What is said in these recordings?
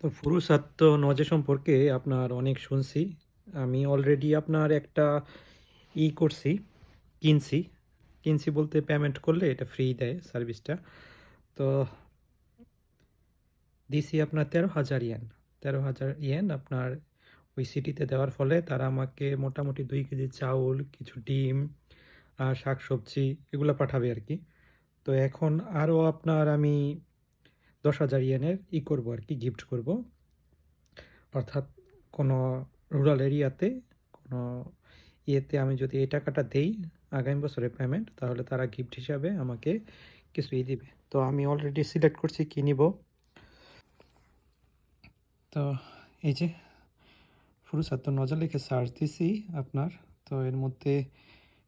তো পুরুষার্থ নজে সম্পর্কে আপনার অনেক শুনছি। আমি অলরেডি আপনার একটা ই করছি, কিনছি। কিনছি বলতে পেমেন্ট করলে এটা ফ্রি দেয় সার্ভিসটা তো দিছি আপনার তেরো হাজার ইয়েন তেরো হাজার ইয়েন আপনার ওই সিটিতে দেওয়ার ফলে তারা আমাকে মোটামুটি দুই কেজি চাউল, কিছু ডিম আর শাক সবজি এগুলো পাঠাবে আর কি। তো এখন আরও আপনার আমি দশ হাজার ইয়েনের ই করব আর কি গিফট করব। অর্থাৎ কোনো রুরাল এরিয়াতে কোনো ইয়েতে আমি যদি এই টাকাটা দেই আগামী বছরের পেমেন্ট তাহলে তারা গিফট হিসাবে আমাকে কিছু কিছুই দিবে। তো আমি অলরেডি সিলেক্ট করছি কী নিব। তো এই যে ফুরুসাত্ত নজর লিখে সার্চ দিছি আপনার। তো এর মধ্যে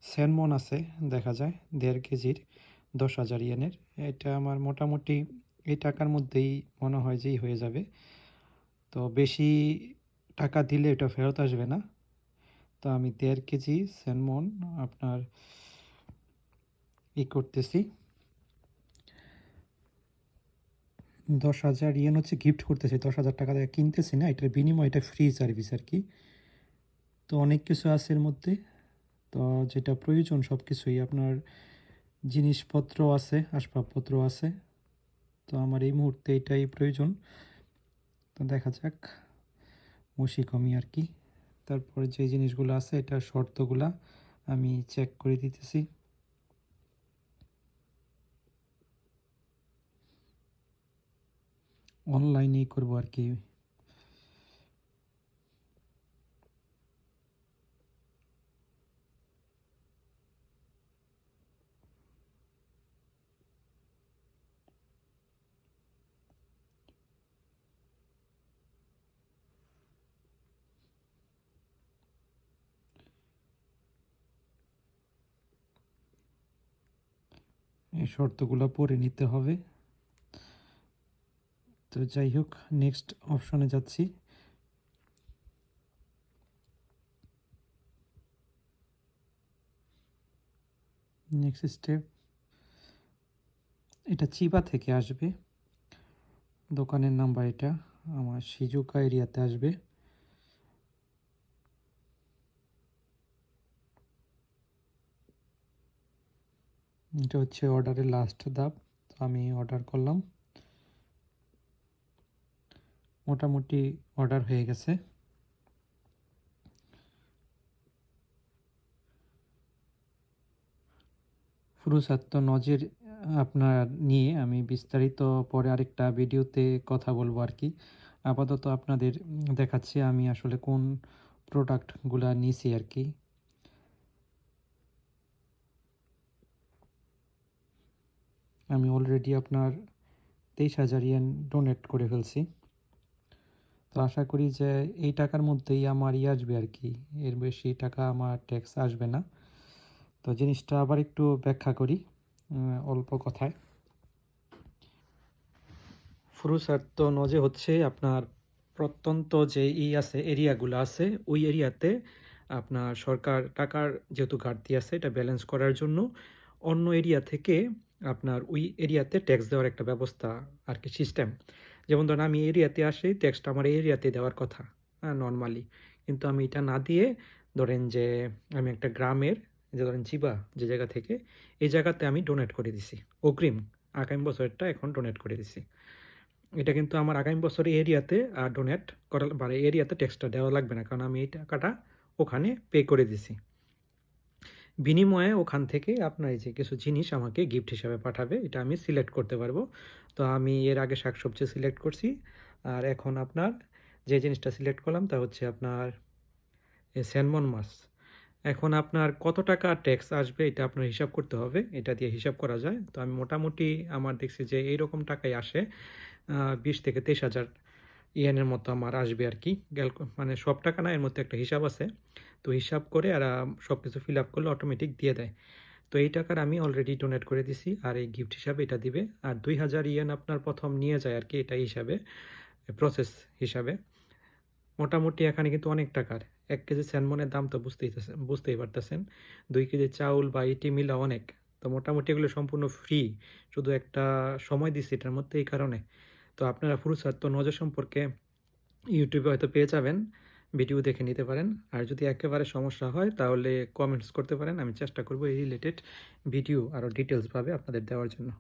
স্যানমন আছে, দেখা যায়, দেড় কেজির দশ হাজার ইয়েনের। এটা আমার মোটামুটি এই টাকার মধ্যেই মনে হয় যেই হয়ে যাবে। তো বেশি টাকা দিলে এটা ফেরত আসবে না। তো আমি দেড় কেজি স্যানমন আপনার ই করতেছি। দশ হাজার ইয়েন হচ্ছে গিফট করতেছি, দশ হাজার টাকা দিয়ে কিনতেছি না, এটার বিনিময় এটা ফ্রি সার্ভিস আর কি। তো অনেক কিছু আছে এর মধ্যে। তো যেটা প্রয়োজন সব কিছুই আপনার জিনিসপত্র আছে, আসবাবপত্র আছে। তো আমার এই মুহূর্তে এটাই প্রয়োজন। তো দেখা যাক মশি কমি আর কি। তারপরে যে জিনিসগুলো আছে, এটা শর্তগুলা আমি চেক করে দিতেছি। অনলাইনেই করব আর কি। এই শর্তগুলো পরে নিতে হবে। তো যাই হোক নেক্সট অপশনে যাচ্ছি। নেক্সট স্টেপ এটা চিবা থেকে আসবে। দোকানের নাম্বার এটা, আমার সিজুকা এরিয়াতে আসবে। এটা হচ্ছে অর্ডারের লাস্ট ধাপ। তো আমি অর্ডার করলাম। মোটামুটি অর্ডার হয়ে গেছে। ফুরুসাত্ত নজের আপনার নিয়ে আমি বিস্তারিত পরে আরেকটা ভিডিওতে কথা বলব আর কি। আপাতত আপনাদের দেখাচ্ছি আমি আসলে কোন প্রোডাক্টগুলো নিয়েছি আর কি। আমি অলরেডি আপনার তেইশ হাজার ইয়েন ডোনেট করে ফেলছি। তো আশা করি যে এই টাকার মধ্যেই আমার ই আসবে আর কি। এর বেশি টাকা আমার ট্যাক্স আসবে না। তো জিনিসটা আবার একটু ব্যাখ্যা করি অল্প কথায়। ফুরুসার্ত নজে হচ্ছে আপনার প্রত্যন্ত যে ই আছে, এরিয়াগুলো আছে, ওই এরিয়াতে আপনার সরকার টাকার যেহেতু ঘাটতি আছে, এটা ব্যালেন্স করার জন্য অন্য এরিয়া থেকে আপনার ওই এরিয়াতে ট্যাক্স দেওয়ার একটা ব্যবস্থা আর কি সিস্টেম যেমন ধরেন আমি এরিয়াতে আসি ট্যাক্সটা আমার এরিয়াতে দেওয়ার কথা হ্যাঁ নর্মালি কিন্তু আমি এটা না দিয়ে ধরেন যে আমি একটা গ্রামের, যে ধরেন জিবা যে জায়গা থেকে, এই জায়গাতে আমি ডোনেট করে দিছি। অগ্রিম, আগামী বছরটা এখন ডোনেট করে দিছি। এটা কিন্তু আমার আগামী বছর এরিয়াতে ডোনেট করা মানে এরিয়াতে ট্যাক্সটা দেওয়া লাগবে না, কারণ আমি এই টাকাটা ওখানে পে করে দিছি। বিনিময়ে ওখান থেকে আপনার এই যে কিছু জিনিস আমাকে গিফট হিসাবে পাঠাবে, এটা আমি সিলেক্ট করতে পারব। তো আমি এর আগে শাকসবজি সিলেক্ট করছি, আর এখন আপনার যে জিনিসটা সিলেক্ট করলাম তা হচ্ছে আপনার স্যানমন মাছ। এখন আপনার কত টাকা ট্যাক্স আসবে এটা আপনার হিসাব করতে হবে, এটা দিয়ে হিসাব করা যায়। তো আমি মোটামুটি আমার দেখছি যে এইরকম টাকাই আসে বিশ থেকে তেইশ হাজার ইয়েনের মতো আমার আসবে আর কি। মানে সব টাকা না এর মধ্যে একটা হিসাব আছে। তো হিসাব করে আর সব কিছু ফিল আপ করলে অটোমেটিক দিয়ে দেয়। তো এই টাকার আমি অলরেডি ডোনেট করে দিছি আর এই গিফট হিসাবে এটা দিবে। আর দুই হাজার ইয়েন আপনার প্রথম নিয়ে যায় আর কি এটা হিসাবে প্রসেস হিসাবে। মোটামুটি এখানে কিন্তু অনেক টাকার। এক কেজি স্যানমনের দাম তো বুঝতেই বুঝতেই পারতেছেন। দুই কেজি চাউল বা ইটি মিলা অনেক। তো মোটামুটি এগুলো সম্পূর্ণ ফ্রি শুধু একটা সময় দিচ্ছি এটার মধ্যে এই কারণে। তো আপনারা ফুরুসাত্ত নজর সম্পর্কে ইউটিউবে হয়তো পেয়ে যাবেন, ভিডিও দেখে নিতে পারেন। আর যদি একেবারে সমস্যা হয়, তাহলে কমেন্টস করতে পারেন। আমি চেষ্টা করব এই রিলেটেড ভিডিও আরও ডিটেলসভাবে আপনাদের দেওয়ার জন্য।